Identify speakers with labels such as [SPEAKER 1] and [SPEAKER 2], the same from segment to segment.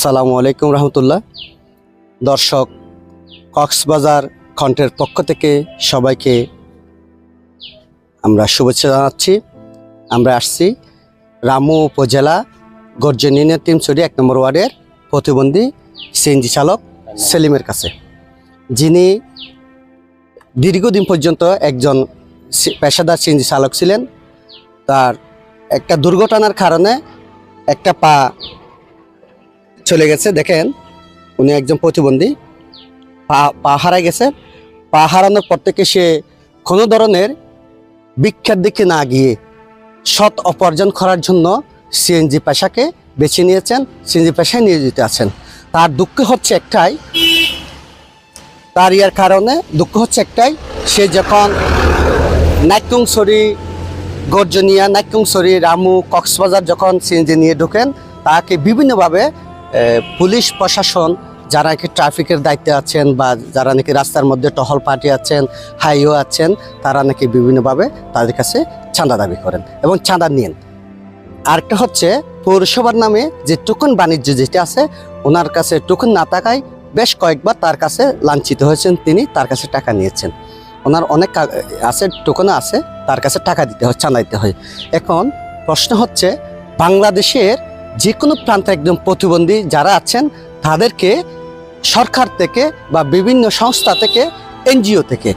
[SPEAKER 1] আসসালামু আলাইকুম রহমতুল্লাহ। দর্শক, কক্সবাজার কণ্ঠের পক্ষ থেকে সবাইকে আমরা শুভেচ্ছা জানাচ্ছি। আমরা আসছি রামু উপজেলা গর্জনিনের তিমচুরি এক নম্বর ওয়ার্ডের প্রতিবন্ধী সিএনজি চালক সেলিমের কাছে। যিনি দীর্ঘদিন পর্যন্ত একজন পেশাদার সিএনজি চালক ছিলেন। তার একটা দুর্ঘটনার কারণে একটা পা চলে গেছে। দেখেন, উনি একজন প্রতিবন্ধী। পা পা হারাই গেছে। পা হারানোর পর থেকে সে কোনো ধরনের বিখ্যাত দিকে না গিয়ে সৎ উপার্জন করার জন্য সিএনজি পেশাকে বেছে নিয়েছেন, সিএনজি পেশায় নিয়োজিত আছেন। তার দুঃখ হচ্ছে একটাই, তার ইয়ার কারণে দুঃখ হচ্ছে একটাই, সে যখন নাইকুংসরি, গর্জনিয়া, নাইকুংসরি, রামু, কক্সবাজার যখন সিএনজি নিয়ে ঢোকেন, তাকে বিভিন্নভাবে পুলিশ প্রশাসন যারা নাকি ট্রাফিকের দায়িত্বে আছেন বা যারা নাকি রাস্তার মধ্যে টহল পার্টি আছেন হাইও আছেন, তারা নাকি বিভিন্নভাবে তাদের কাছে চাঁদা দাবি করেন এবং চাঁদা নিয়েন আরেকটা হচ্ছে পৌরসভার নামে যে টোকন বাণিজ্য যেটা আছে, ওনার কাছে টোকন না থাকায় বেশ কয়েকবার তার কাছে লাঞ্ছিত হয়েছেন, তিনি তার কাছে টাকা নিয়েছেন। ওনার অনেক আছে টোকনও আছে, তার কাছে টাকা দিতে হয়, চাঁদা দিতে হয়। এখন প্রশ্ন হচ্ছে, বাংলাদেশের যে কোনো প্রান্তে একজন প্রতিবন্ধী যারা আছেন, তাদেরকে সরকার থেকে বা বিভিন্ন সংস্থা থেকে, এনজিও থেকে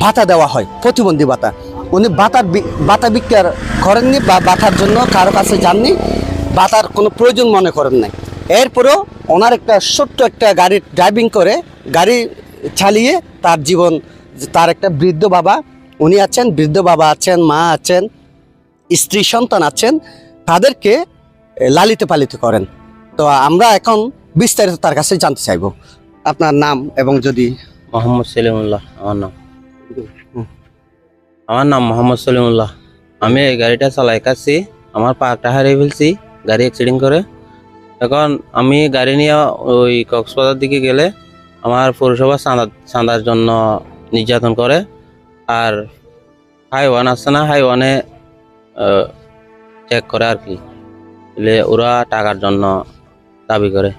[SPEAKER 1] ভাতা দেওয়া হয়, প্রতিবন্ধী ভাতা। উনি ভাতার বি- ভাতা বিক্রিয়ার করেননি বা ভাতার জন্য কারও কাছে যাননি, ভাতার কোনো প্রয়োজন মনে করেন নাই। এরপরেও ওনার একটা ছোট্ট একটা গাড়ি ড্রাইভিং করে গাড়ি চালিয়ে তার জীবন, তার একটা বৃদ্ধ বাবা, উনি আছেন, বৃদ্ধ বাবা আছেন, মা আছেন, স্ত্রী সন্তান আছেন, তাদেরকে লালিত পালিত করেন। তো আমরা এখন বিস্তারিত তার কাছে জানতে চাইব। আপনার নাম এবং যদি
[SPEAKER 2] মোহাম্মদ সেলিমুল্লাহ আমার নাম। আমার নাম মোহাম্মদ সলিমুল্লাহ। আমি এই গাড়িটা চালাই কাছি আমার পাকটা হারিয়ে ফেলছি গাড়ি অ্যাক্সিডেন্ট করে। এখন আমি গাড়ি নিয়ে ওই কক্সবাজার দিকে গেলে আমার পৌরসভা চাঁদা চাঁদার জন্য নির্যাতন করে। আর হাই ওয়ান আছে না হাই ওয়ানে চেক করে আর কি। এলে ওরা টাকার জন্য দাবি করে।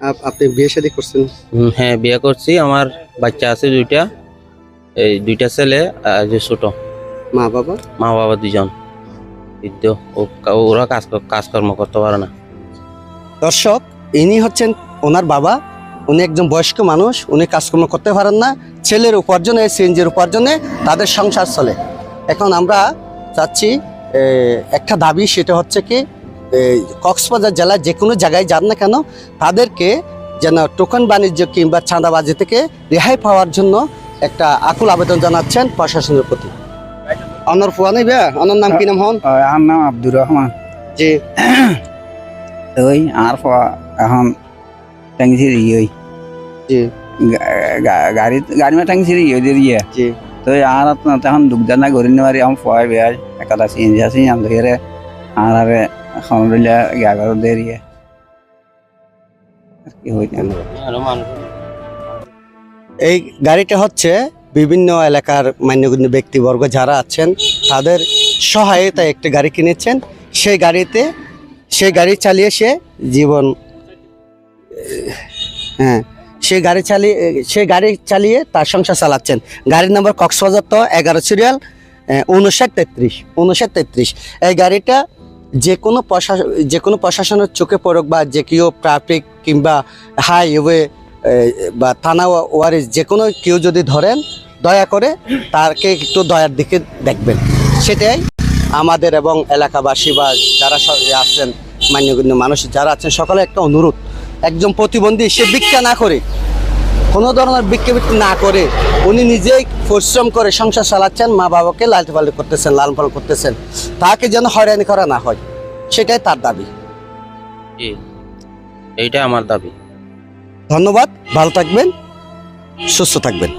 [SPEAKER 1] আপ- আপনি বিয়ে শাদী করছেন?
[SPEAKER 2] হুম, হ্যাঁ বিয়ে করছি। আমার বাচ্চা আছে দুইটা। এই দুইটা ছেলে আর যে ছোট।
[SPEAKER 1] মা বাবা?
[SPEAKER 2] মা বাবা দুজন বৃদ্ধ। ও ওরা কাজ কাজকর্ম করতে পারে না।
[SPEAKER 1] দর্শক ইনি হচ্ছেন ওনার বাবা। উনি একজন বয়স্ক মানুষ। উনি কাজকর্ম করতে পারেন না। ছেলের উপার্জনে সিএনজির উপার্জনে তাদের সংসার চলে। এখন আমরা চাচ্ছি একটা দাবি সেটা হচ্ছে কি কক্সবাজার জেলার যে কোনো জায়গায় যান না কেন তাদেরকে যেন টোকন বাণিজ্য কিংবা চাঁদাবাজি থেকে রেহাই পাওয়ার জন্য একটা আকুল আবেদন জানাচ্ছেন প্রশাসনের প্রতি। অনর ফুয়ানি বে অনর নাম কি নাম হন?
[SPEAKER 3] আমার নাম আব্দুর রহমান।
[SPEAKER 1] যে
[SPEAKER 3] ওই আর ফ- এখন ট্যাংসির ইয়ে
[SPEAKER 1] জি।
[SPEAKER 3] গাড়ি গাড়ি মা ট্যাংসির ইয়ে দিয়ে
[SPEAKER 1] জি।
[SPEAKER 3] তো আর তখন দুগদানা গড়ি নেওয়ারি এখন ফয় বেয়ার একটা চিনজি আছে আম ধরে আর আরে এখন রইলে গাগর দিয়ে। ইয়ে কি হই
[SPEAKER 1] এই গাড়িটা হচ্ছে বিভিন্ন এলাকার মান্যগণ্য ব্যক্তিবর্গ যারা আছেন, তাদের সহায়তায় একটি গাড়ি কিনেছেন। সেই গাড়িতে, সেই গাড়ি চালিয়ে সে জীবন হ্যাঁ সে গাড়ি চালিয়ে, সে গাড়ি চালিয়ে তার সংসার চালাচ্ছেন। গাড়ির নম্বর কক্সবাজার তো এগারো সিরিয়াল উনষাট তেত্রিশ উনষাট তেত্রিশ। এই গাড়িটা যে কোনো প্রশাসন যে কোনো প্রশাসনের চোখে পড়ুক বা যে কেউ ট্রাফিক কিংবা হাইওয়ে বা থানা ওয়ারিস যে কোনো কেউ যদি ধরেন, দয়া করে তাকে একটু দয়ার দিকে দেখবেন। সেটাই আমাদের এবং এলাকাবাসী বা যারা আছেন মান্যগণ্য মানুষ যারা আছেন সকলে একটা অনুরোধ। একজন প্রতিবন্ধী সে ভিক্ষা না করে কোনো ধরনের ভিক্ষি না করে উনি নিজেই পরিশ্রম করে সংসার চালাচ্ছেন মা বাবাকে লালটি পালন করতেছেন লালন পালন করতেছেন। তাকে যেন হয়রানি করা না হয় সেটাই তার দাবি।
[SPEAKER 2] এইটাই এইটা আমার দাবি।
[SPEAKER 1] ধন্যবাদ ভালো থাকবেন সুস্থ থাকবেন।